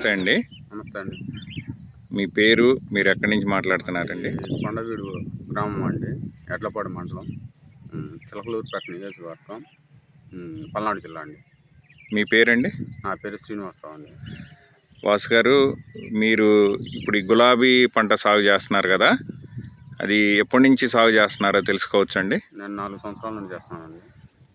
నమస్తే అండి. నమస్తే అండి. మీ పేరు మీరు ఎక్కడి నుంచి మాట్లాడుతున్నారండి? కొండవీడు గ్రామం అండి. ఎడ్లపాడు మండలం. చిలకలూరుపేట నియోజకవర్గం. పల్నాడు జిల్లా అండి. మీ పేరండి? నా పేరు శ్రీనివాసరావు అండి. వాసు గారు మీరు ఇప్పుడు ఈ గులాబీ పంట సాగు చేస్తున్నారు కదా అది ఎప్పటి నుంచి సాగు చేస్తున్నారో తెలుసుకోవచ్చండి? నేను నాలుగు సంవత్సరాల నుండి చేస్తున్నానండి.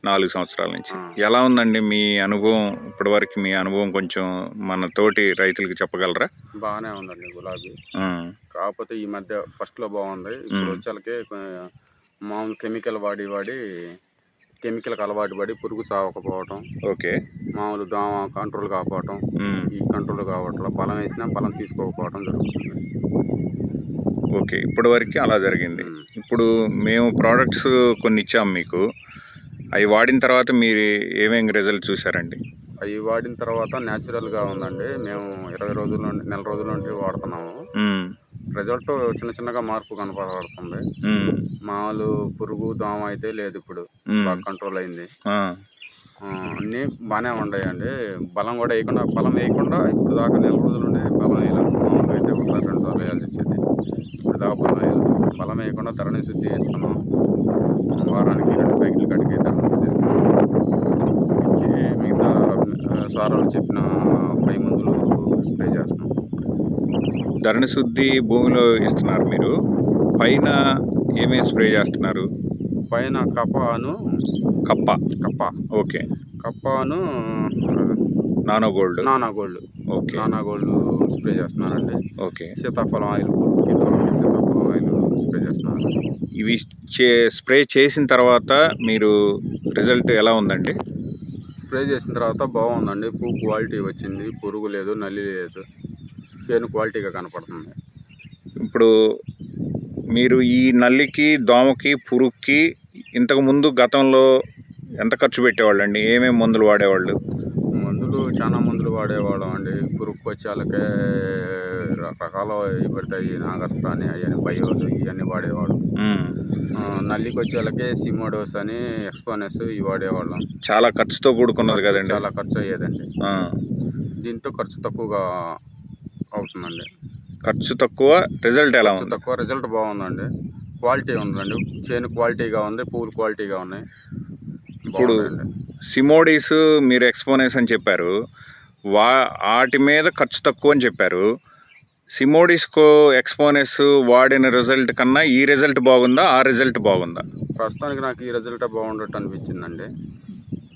నాలుగు సంవత్సరాల నుంచి. ఎలా ఉందండి మీ అనుభవం? ఇప్పటివరకు మీ అనుభవం కొంచెం మన తోటి రైతులకు చెప్పగలరా? బాగానే ఉందండి గులాబీ. కాకపోతే ఈ మధ్య ఫస్ట్లో బాగుంది. ఇప్పుడు. వచ్చేలకి మామూలు కెమికల్ వాడి వాడి కెమికల్కి అలవాటు పడి పురుగు చావకపోవటం ఓకే. మామూలు దోమ కంట్రోల్ కాకపోవటం ఈ కంట్రోల్ కావట్ల బలం వేసినా బలం తీసుకోకపోవటం జరుగుతుంది. ఓకే. ఇప్పటివరకు అలా జరిగింది. ఇప్పుడు మేము ప్రోడక్ట్స్ కొన్ని ఇచ్చాం మీకు. అవి వాడిన తర్వాత మీరు ఏమేమి రిజల్ట్ చూసారండి అవి వాడిన తర్వాత న్యాచురల్గా ఉందండి. మేము ఇరవై రోజుల నుండి నెల రోజుల నుండి వాడుతున్నాము. రిజల్ట్ చిన్న చిన్నగా మార్పు కనపడుతుంది. మామూలు పురుగు దోమ అయితే లేదు ఇప్పుడు. బాగా కంట్రోల్ అయింది. అన్నీ బాగానే ఉన్నాయండి బలం కూడా వేయకుండా బలం వేయకుండా ఇప్పుడు దాకా నెల రోజుల నుండి బలం వేయలేదు. మామూలుగా అయితే ఒకసారి రెండు సార్లు వేయాల్సి వచ్చేది. ఇప్పుడు దాకా బలం వేయలేదు. బలం వేయకుండా ధరణి శుద్ధి చేస్తున్నాం. వారానికి రెండు ప్యాకెట్లు కడిగి ఇచ్చి మిగతా సారాలు చెప్పిన పై మందులు స్ప్రే చేస్తున్నాం. ధరణి శుద్ధి భూమిలో ఇస్తున్నారు మీరు. పైన ఏమేమి స్ప్రే చేస్తున్నారు? పైన కపాను కప్ప? కప్ప. Okay. కప్పాను nano gold? Nano gold. Okay. Nano gold spray చేస్తున్నానండి. ఓకే. సీతాఫలం ఆయిల్ ఇవి చే స్ప్రే చేసిన తర్వాత మీరు రిజల్ట్ ఎలా ఉందండి? స్ప్రే చేసిన తర్వాత బాగుందండి. పువ్వు క్వాలిటీ వచ్చింది. పురుగు లేదు నల్లి లేదు. చేను క్వాలిటీగా కనపడుతుంది. ఇప్పుడు మీరు ఈ నల్లికి దోమకి పురుగుకి ఇంతకు ముందు గతంలో ఎంత ఖర్చు పెట్టేవాళ్ళండి? ఏమేమి మందులు వాడేవాళ్ళు? మందులు చాలా మందులు వాడేవాళ్ళం అండి. పురుగుకి వచ్చేళ్ళకే రకరకాల పెడతాయి నాగస్ట్రా అని అవన్నీ బయోలు ఇవన్నీ ఆ, నల్లికి వచ్చేళ్ళకే సిమోడోస్ అని ఎక్స్పోనస్ ఇవి వాడేవాళ్ళం. చాలా ఖర్చుతో కూడుకున్నది కదండి. చాలా ఖర్చు అయ్యేదండి. దీంతో ఖర్చు తక్కువగా అవుతుందండి. ఖర్చు తక్కువ రిజల్ట్ ఎలా ఉంది? తక్కువ రిజల్ట్ బాగుందండి. క్వాలిటీ ఉందండి. చేను క్వాలిటీగా ఉంది పూలు క్వాలిటీగా ఉన్నాయి. ఇప్పుడు. సిమోడీస్ మీరు ఎక్స్పోనెస్ అని చెప్పారు. వా వాటి మీద ఖర్చు తక్కువ అని చెప్పారు. సిమోడిస్కో ఎక్స్పోనెస్ వాడిన రిజల్ట్ కన్నా ఈ రిజల్ట్ బాగుందా ఆ రిజల్ట్ బాగుందా? ప్రస్తుతానికి నాకు ఈ రిజల్ట్ బాగుండట్టు అనిపించిందండి.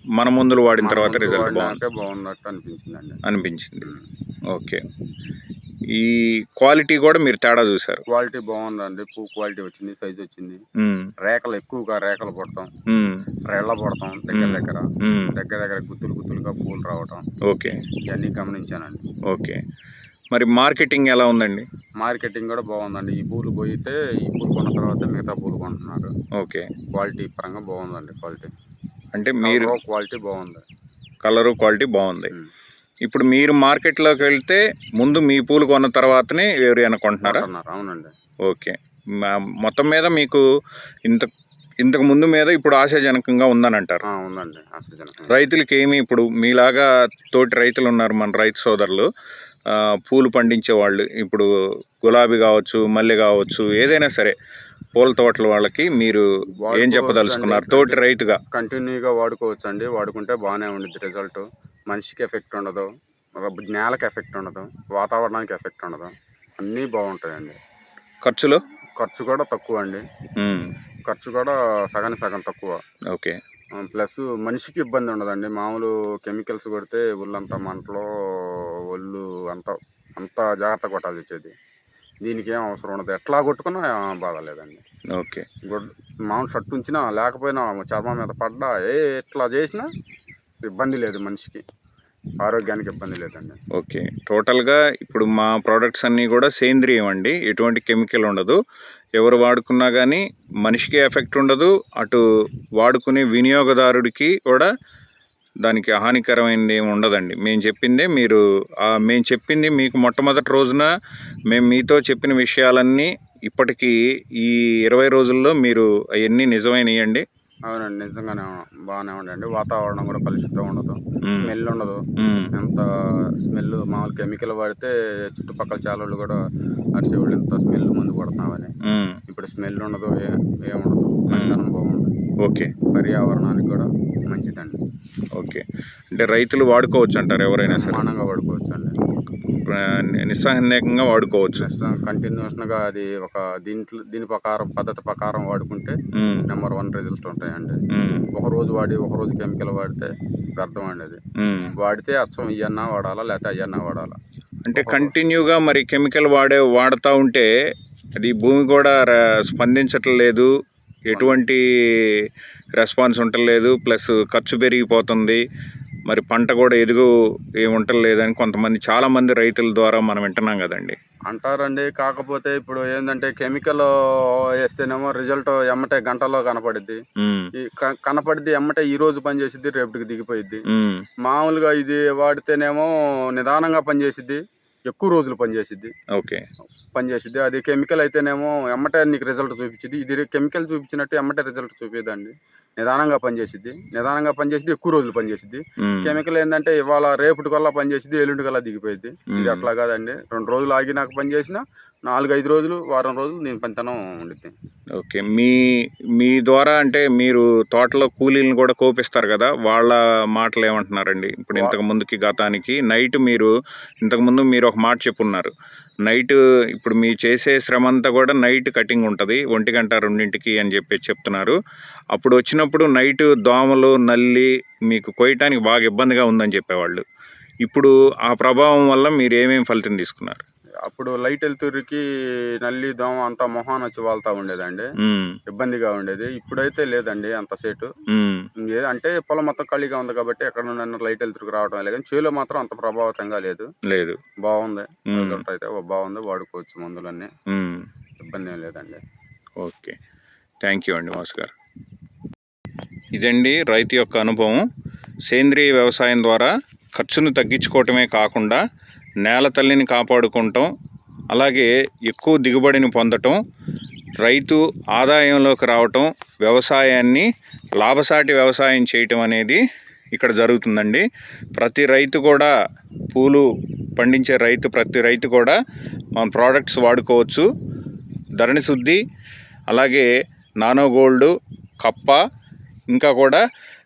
మన మందులు వాడిన తర్వాత రిజల్ట్ వాడినాకే బాగున్నట్టు అనిపించిందండి. అనిపించింది. ఓకే. ఈ క్వాలిటీ కూడా మీరు తేడా చూసారు క్వాలిటీ బాగుందండి. పువ్వు క్వాలిటీ వచ్చింది సైజ్ వచ్చింది. రేఖలు ఎక్కువగా రేఖలు పడతాం. రెళ్ళ పడతాం దగ్గర. దగ్గర. దగ్గర దగ్గర గుత్తులు గుత్తులుగా పూలు రావటం. ఓకే. ఇవన్నీ గమనించానండి. ఓకే. మరి మార్కెటింగ్ ఎలా ఉందండి? మార్కెటింగ్ కూడా బాగుందండి. ఈ పూలు పోయితే ఈ పూలు కొన్న తర్వాత మిగతా పూలు కొంటున్నారు. ఓకే. క్వాలిటీ పరంగా బాగుందండి క్వాలిటీ. అంటే మీరు క్వాలిటీ బాగుంది. కలరు క్వాలిటీ బాగుంది. ఇప్పుడు మీరు మార్కెట్లోకి వెళ్తే ముందు మీ పూలు కొన్న తర్వాతనే ఎవరైనా కొంటున్నారా? అవునండి. ఓకే. మొత్తం మీద మీకు ఇంత ఇంతకు ముందు మీద ఇప్పుడు ఆశాజనకంగా ఉందని అంటారు ఉందండి. రైతులకి ఏమి ఇప్పుడు మీలాగా తోటి రైతులు ఉన్నారు మన రైతు సోదరులు. పూలు పండించే వాళ్ళు ఇప్పుడు గులాబీ కావచ్చు మల్లె కావచ్చు ఏదైనా సరే పూల తోటల వాళ్ళకి మీరు ఏం. చెప్పదలుచుకున్నారు? తోటి రైతుగా. కంటిన్యూగా వాడుకోవచ్చు అండి వాడుకుంటే బాగానే ఉండిద్ది రిజల్ట్ మనిషికి ఎఫెక్ట్ ఉండదు. ఒక నేలకు ఎఫెక్ట్ ఉండదు. వాతావరణానికి ఎఫెక్ట్ ఉండదు. అన్నీ బాగుంటాయండి. ఖర్చులు? ఖర్చు కూడా తక్కువ అండి. ఖర్చు కూడా సగానికి సగం తక్కువ. ఓకే. ప్లస్ మనిషికి ఇబ్బంది ఉండదండి. మామూలు కెమికల్స్ కొడితే ఒళ్ళంతా మంటలో అంతా అంతా జాగ్రత్త కొట్టాల్సి వచ్చేది. దీనికి ఏం అవసరం ఉండదు. ఎట్లా కొట్టుకున్నా బాధ లేదండి. ఓకే. గుడ్ మామూలు షర్ట్ ఉంచినా లేకపోయినా చర్మం మీద పడ్డా ఏ ఎట్లా చేసినా ఇబ్బంది లేదు మనిషికి. ఆరోగ్యానికి ఇబ్బంది లేదండి. ఓకే. టోటల్గా ఇప్పుడు మా ప్రోడక్ట్స్ అన్నీ కూడా సేంద్రియం అండి. ఎటువంటి కెమికల్ ఉండదు. ఎవరు వాడుకున్నా కానీ మనిషికి ఎఫెక్ట్ ఉండదు. అటు వాడుకునే వినియోగదారుడికి కూడా దానికి హానికరమైనది ఏమి ఉండదండి. మేము చెప్పిందే మీరు మేము చెప్పింది మీకు మొట్టమొదటి రోజున మేము మీతో చెప్పిన విషయాలన్నీ ఇప్పటికీ ఈ ఇరవై రోజుల్లో మీరు అవన్నీ నిజమైనయండి. అవునండి నిజంగానే బాగానే ఉండండి. వాతావరణం కూడా కలుషితం ఉండదు. స్మెల్ ఉండదు. ఎంత స్మెల్ మామూలు కెమికల్ వాడితే చుట్టుపక్కల చాలా కూడా అరిచేవాళ్ళు ఎంత స్మెల్ ముందు కొడుతున్నామని మ్మ్. ఇప్పుడు స్మెల్ ఉండదు ఏ- ఏముండదు ఓకే. పర్యావరణానికి కూడా మంచిదండి. ఓకే. అంటే రైతులు వాడుకోవచ్చు అంటారు ఎవరైనా సరే? సమానంగా వాడుకోవచ్చు అండి ఆ, నిస్సందేహంగా వాడుకోవచ్చు. కంటిన్యూషన్గా అది ఒక దీంట్లో దీని ప్రకారం పద్ధతి ప్రకారం వాడుకుంటే. నెంబర్ వన్ రిజల్ట్ ఉంటాయండి. ఒక రోజు వాడి ఒక రోజు కెమికల్ వాడితే వ్యర్థం అండి అది. వాడితే అచ్చం ఇవన్నా వాడాలా లేకపోతే అయ్యన్నా వాడాలా? అంటే కంటిన్యూగా మరి కెమికల్ వాడే వాడుతూ ఉంటే అది భూమి కూడా స్పందించట్లేదు. ఎటువంటి రెస్పాన్స్ ఉండలేదు ప్లస్ ఖర్చు పెరిగిపోతుంది. మరి పంట కూడా ఎదుగు ఏమి ఉండలేదని కొంతమంది చాలామంది రైతుల ద్వారా మనం వింటున్నాం కదండి. అంటారండి. కాకపోతే ఇప్పుడు ఏంటంటే కెమికల్ వేస్తేనేమో రిజల్ట్ ఎమ్మటే గంటలో కనపడిద్ది. ఈ కనపడిద్ది ఎమ్మటే ఈ రోజు పని చేసిద్ది రేపటికి దిగిపోయిద్ది. మ్మ్. మామూలుగా ఇది వాడితేనేమో నిదానంగా పనిచేసిద్ది ఎక్కువ రోజులు పనిచేసిద్ది. ఓకే. పనిచేసిద్ది. అది కెమికల్ అయితేనేమో ఎమ్మటే నీకు రిజల్ట్ చూపించింది ఇది కెమికల్ చూపించినట్టు ఎమ్మటే రిజల్ట్ చూపిద్దండి నిదానంగా పనిచేసిద్ది. నిదానంగా పనిచేసిద్ది ఎక్కువ రోజులు పనిచేసిద్ది. కెమికల్ ఏంటంటే ఇవాళ రేపటి కల్లా పనిచేసిద్ది ఎల్లుండి కల్లా దిగిపోయింది ఇది. అట్లా కాదండి. రెండు రోజులు ఆగి నాకు పని చేసిన నాలుగు ఐదు రోజులు వారం రోజులు నేను పనితనం ఉండిద్ది. ఓకే. మీ మీ ద్వారా అంటే మీరు తోటలో కూలీలను కూడా కోపిస్తారు కదా? వాళ్ళ మాటలు ఏమంటున్నారండి? ఇప్పుడు ఇంతకు ముందుకి గతానికి నైట్ మీరు ఇంతకు ముందు మీరు ఒక మాట చెప్పున్నారు. నైట్ ఇప్పుడు మీ చేసే శ్రమ అంతా కూడా నైట్ కటింగ్ ఉంటుంది ఒంటి గంట రెండింటికి అని చెప్పి చెప్తున్నారు. అప్పుడు వచ్చినప్పుడు నైట్ దోమలు నల్లి మీకు కొయ్యటానికి బాగా ఇబ్బందిగా ఉందని చెప్పేవాళ్ళు. ఇప్పుడు ఆ ప్రభావం వల్ల మీరు ఏమేమి ఫలితం తీసుకున్నారు? అప్పుడు లైట్ వెళ్తురికి నల్లి దోమ అంతా మొహాన్ వచ్చి వాళ్తా ఉండేదండి. ఇబ్బందిగా ఉండేది. ఇప్పుడైతే లేదండి అంత సేటు. అంటే పొలం మొత్తం ఖాళీగా ఉంది కాబట్టి ఎక్కడ నుండి లైట్ వెళ్తురికి రావడం లేదు కానీ చేలో మాత్రం అంత ప్రభావితంగా లేదు. లేదు. బాగుంది. రిజల్ట్ అయితే బాగుంది. వాడుకోవచ్చు మందులన్నీ. ఇబ్బంది ఏం లేదండి. ఓకే. థ్యాంక్ యూ అండి మాస్ గారు ఇదండి రైతు యొక్క అనుభవం. సేంద్రియ వ్యవసాయం ద్వారా ఖర్చును తగ్గించుకోవటమే కాకుండా నేల తల్లిని కాపాడుకుంటాం. అలాగే ఎక్కువ దిగుబడిని పొందటం రైతు ఆదాయంలోకి రావటం వ్యవసాయాన్ని లాభసాటి వ్యవసాయం చేయటం అనేది ఇక్కడ జరుగుతుందండి. ప్రతి రైతు కూడా పూలు పండించే రైతు ప్రతి రైతు కూడా మన ప్రోడక్ట్స్ వాడుకోవచ్చు. ధరణి శుద్ధి అలాగే నానో గోల్డ్ కప్ప ఇంకా కూడా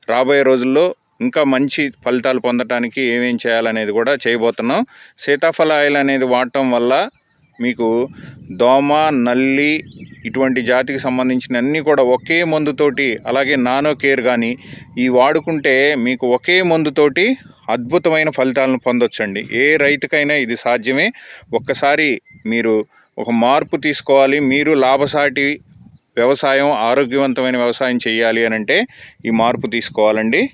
రాబోయే రోజుల్లో ఇంకా మంచి ఫలితాలు పొందడానికి ఏమేం చేయాలనేది కూడా చేయబోతున్నాం. సీతాఫల ఆయిల్ అనేది వాడటం వల్ల మీకు దోమ నల్లి ఇటువంటి జాతికి సంబంధించిన అన్నీ కూడా ఒకే మందుతోటి అలాగే నానో కేర్ కానీ ఈ వాడుకుంటే మీకు ఒకే మందుతోటి అద్భుతమైన ఫలితాలను పొందొచ్చండి. ఏ రైతుకైనా ఇది సాధ్యమే. ఒక్కసారి మీరు ఒక మార్పు తీసుకోవాలి. మీరు లాభసాటి వ్యవసాయం ఆరోగ్యవంతమైన వ్యవసాయం చేయాలి అని అంటే ఈ మార్పు తీసుకోవాలండి.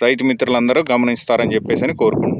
రైతు మిత్రులందరూ గమనిస్తారని చెప్పేసి అని కోరుకుంటున్నాను